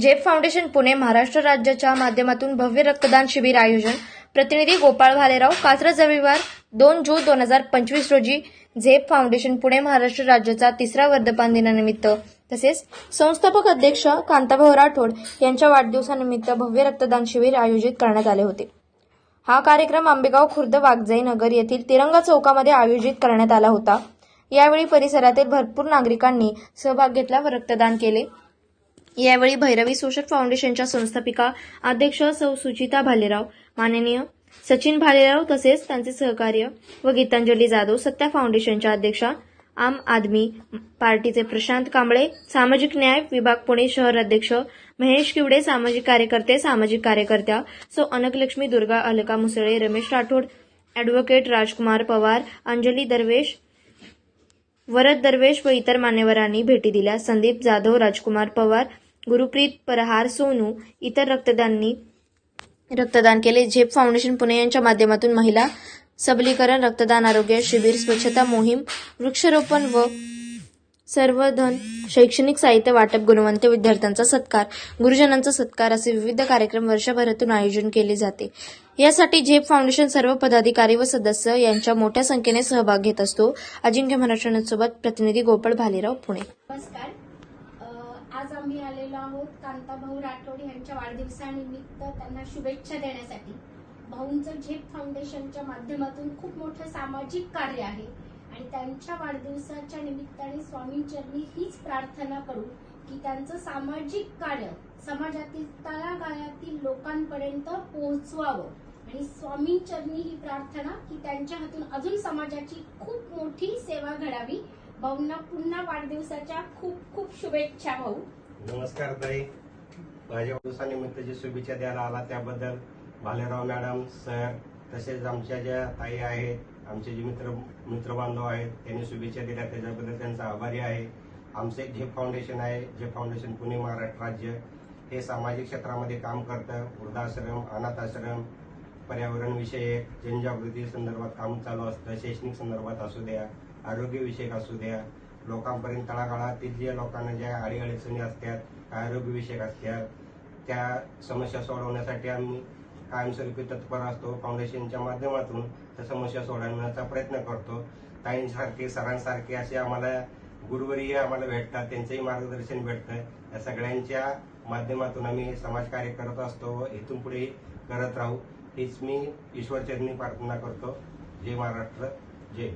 Jeff foundation Pune Maharashtra राज्याच्या माध्यमातून भव्य रक्तदान शिबिर आयोजन. प्रतिनिधी गोपाळ भालेराव कात्रज रविवार दोन जून दोन हजार पंचवीस रोजी झेप फाउंडेशन पुणे महाराष्ट्र राज्याचा तिसरा वर्धपान दिनानिमित्त. तसेच संस्थापक अध्यक्ष कांताभाऊ राठोड यांच्या वाढदिवसानिमित्त भव्य रक्तदान शिबिर आयोजित करण्यात आले होते. हा कार्यक्रम आंबेगाव खुर्द वागजाई नगर येथील तिरंगा चौकामध्ये आयोजित करण्यात आला होता. यावेळी परिसरातील भरपूर नागरिकांनी सहभाग घेतला व रक्तदान केले. यावेळी भैरवी सोशल फाउंडेशनच्या संस्थापिका अध्यक्ष सौ सुचिता भालेराव माननीय सचिन भालेराव तसेच त्यांचे सहकार्य व गीतांजली जाधव सत्या फाउंडेशनच्या अध्यक्षा आम आदमी पार्टीचे प्रशांत कांबळे सामाजिक न्याय विभाग पुणे शहर अध्यक्ष महेश किवडे सामाजिक कार्यकर्ते सामाजिक कार्यकर्त्या सौ अनकलक्ष्मी दुर्गा अलका मुसळे रमेश राठोड अॅडव्होकेट राजकुमार पवार अंजली दरवेश वरद दरवेश व इतर मान्यवरांनी भेटी दिल्या. संदीप जाधव राजकुमार पवार गुरुप्रीत परहार सोनू इतर रक्तदानी रक्तदान केले. झेप फाउंडेशन पुणे यांच्या माध्यमातून महिला सबलीकरण रक्तदान आरोग्य शिबिर स्वच्छता मोहीम वृक्षारोपण व सर्वधन शैक्षणिक साहित्य वाटप गुणवंत विद्यार्थ्यांचा सत्कार गुरुजनांचा सत्कार असे विविध कार्यक्रम वर्षभरातून आयोजन केले जाते. यासाठी झेप फाउंडेशन सर्व पदाधिकारी व सदस्य यांच्या मोठ्या संख्येने सहभाग घेत असतो. अजिंक्य महाराष्ट्रांसोबत प्रतिनिधी गोपाळ भालेराव पुणे. नमस्कार. आज आम्ही आलेलो आहोत कांताभाऊ राठोड यांच्या वाढदिवसानिमित्त त्यांना शुभेच्छा देण्यासाठी. भाऊंचं झेप फाउंडेशनच्या माध्यमातून खूप मोठं सामाजिक कार्य आहे आणि त्यांच्या वाढदिवसाच्या निमित्ताने स्वामींचरणी हीच प्रार्थना करू की त्यांचं सामाजिक कार्य समाजातील तळागाळातील लोकांपर्यंत पोहोचवावं आणि स्वामींचरणी ही प्रार्थना की त्यांच्या हातून अजून समाजाची खूप मोठी सेवा घडावी भाऊंना पुन्हा वाढदिवसाच्या खूप खूप शुभेच्छा भाऊ. नमस्कार ताई. माझ्या वाढदिवसानिमित्त जी शुभेच्छा द्यायला आला त्याबद्दल भालेराव मॅडम सर तसेच आमच्या ज्या ताई आहेत आमचे जे मित्र मित्रबांधव आहेत त्यांनी शुभेच्छा दिल्या. त्याच्याबद्दल त्यांचा आभारी आहे. आमचं एक झेप फाउंडेशन आहे. झेप फाउंडेशन पुणे महाराष्ट्र राज्य. हे सामाजिक क्षेत्रामध्ये काम करतं. वृद्धाश्रम अनाथाश्रम पर्यावरण विषयक जनजागृती संदर्भात काम चालू असतं. शैक्षणिक संदर्भात असू द्या. आरोग्यविषयक असू द्या लोकांपर्यंत तळागाळातील जे लोकांना ज्या अडीअडचणी असतात आरोग्यविषयक असतात त्या समस्या सोडवण्यासाठी आम्ही कायमस्वरूपी तत्पर असतो. फाउंडेशनच्या माध्यमातून त्या समस्या सोडवण्याचा प्रयत्न करतो. ताईंसारखे सरांसारखे असे आम्हाला गुरुवरही आम्हाला भेटतात त्यांचंही मार्गदर्शन भेटतं. या सगळ्यांच्या माध्यमातून आम्ही समाजकार्य करत असतो व इथून पुढे करत राहू. हीच मी ईश्वरचरणी प्रार्थना करतो. जय महाराष्ट्र जय